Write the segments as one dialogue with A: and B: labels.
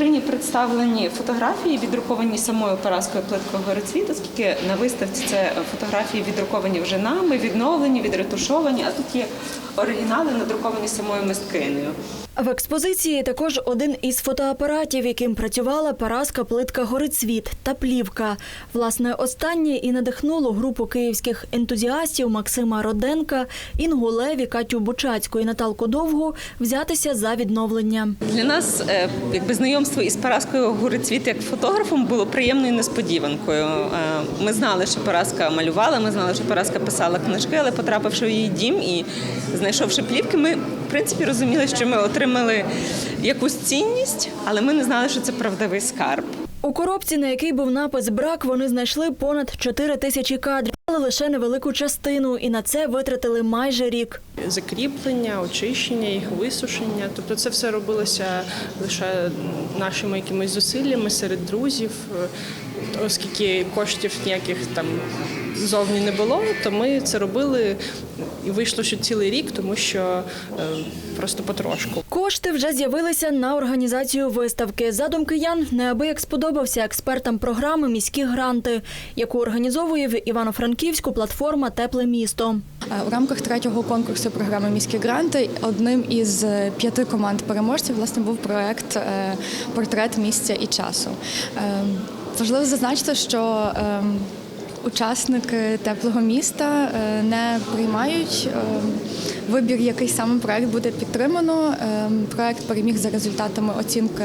A: вітрині представлені фотографії, віддруковані самою Параскою плиткою Горецвіт, оскільки на виставці це фотографії віддруковані вже нами, відновлені, відретушовані, а тут є оригінали, надруковані самою мисткинею.
B: В експозиції також один із фотоапаратів, яким працювала Параска плитка Горицвіт та плівка. Власне, останнє і надихнуло групу київських ентузіастів Максима Роденка, Інгу Леві, Катю Бучацьку і Наталку Довгу взятися за відновлення.
A: Для нас е, якби знайомство із Параскою Гурицвіт як фотографом було приємною несподіванкою. Е, Ми знали, що Параска малювала, ми знали, що Параска писала книжки, але потрапивши в її дім і знайшовши плівки, ми в принципі розуміли, що ми отримали якусь цінність, але ми не знали, що це правдивий скарб.
B: У коробці, на якій був напис брак, вони знайшли понад 4 тисячі кадрів, але лише невелику частину, і на це витратили майже рік.
C: закріплення, очищення, їх висушення. Тобто це все робилося лише нашими якимись зусиллями серед друзів, оскільки коштів ніяких там зовні не було, то ми це робили і вийшло, що цілий рік, тому що е, просто потрошку.
B: Кошти вже з'явилися на організацію виставки. Задум киян неабияк сподобався експертам програми Міські гранти, яку організовує в Івано-Франківську платформа Тепле місто.
D: Е, У рамках третього конкурсу програми Міські гранти одним із е, п'яти команд переможців власне був проект Портрет місця і часу. Важливо зазначити, що е, учасники теплого міста е, не приймають е, вибір, який саме проект буде підтримано. Е, Проект переміг за результатами оцінки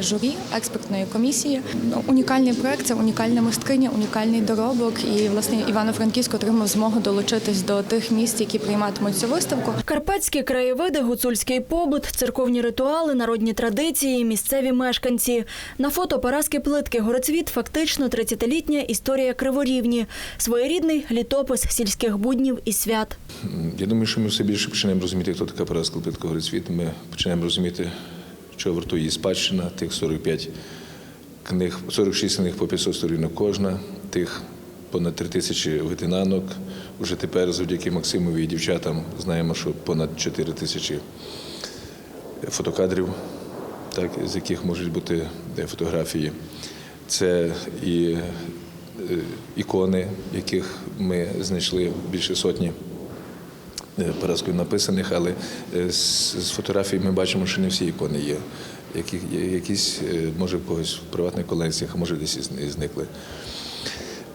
D: журі експертної комісії. Ну, Унікальний проект це унікальна мисткиня, унікальний доробок. І власне Івано-Франківськ отримав змогу долучитись до тих міст, які прийматимуть цю виставку.
B: Карпатські краєвиди, гуцульський побут, церковні ритуали, народні традиції, місцеві мешканці. На фото Параски плитки Горецвіт фактично 30-літня історія Криворівні, своєрідний літопис сільських буднів і свят.
E: Я думаю, що ми все більше починаємо розуміти, хто така Параска Плитка Горецвіт. Ми починаємо розуміти, що вартує її спадщина, тих 45 книг, 46 книг по 500 сторінок кожна, тих понад 3 тисячі витинанок. Уже тепер, завдяки Максимові і дівчатам, знаємо, що понад 4 тисячі фотокадрів, так, з яких можуть бути е, фотографії. Це і ікони, яких ми знайшли більше сотні е, Параскою написаних, але е, з, фотографій ми бачимо, що не всі ікони є. Які, якісь, е, може, в когось в приватних колекціях, а може десь і зникли.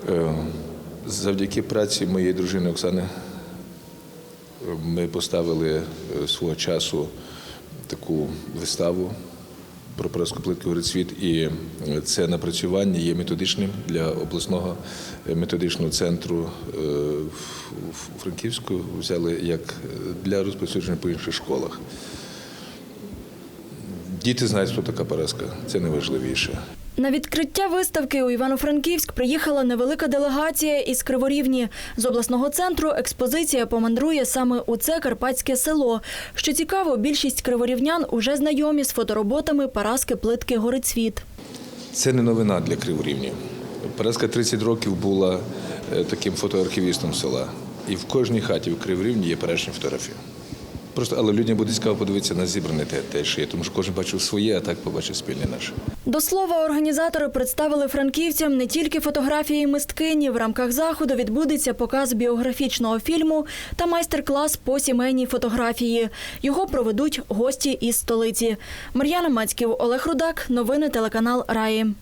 E: Е, Завдяки праці моєї дружини Оксани е, ми поставили е, свого часу таку виставу про Параску плитку Горецвіт, і е, це напрацювання є методичним для обласного е, методичного центру е, в Франківську. Взяли як для розповсюдження по інших школах. Діти знають, що така поразка, це найважливіше.
B: На відкриття виставки у Івано-Франківськ приїхала невелика делегація із Криворівні. З обласного центру експозиція помандрує саме у це карпатське село. Що цікаво, більшість криворівнян уже знайомі з фотороботами Параски плитки Горицвіт.
E: Це не новина для Криворівні. Параска 30 років була е, таким фотоархівістом села. І в кожній хаті в Криворівні є перечні фотографії. Просто, але людям буде цікаво подивитися на зібране те, те, що є, тому що кожен бачив своє, а так побачив спільне наше.
B: До слова, організатори представили франківцям не тільки фотографії мисткині. В рамках заходу відбудеться показ біографічного фільму та майстер-клас по сімейній фотографії. Його проведуть гості із столиці. Мар'яна Мацьків, Олег Рудак. Новини телеканал Раї.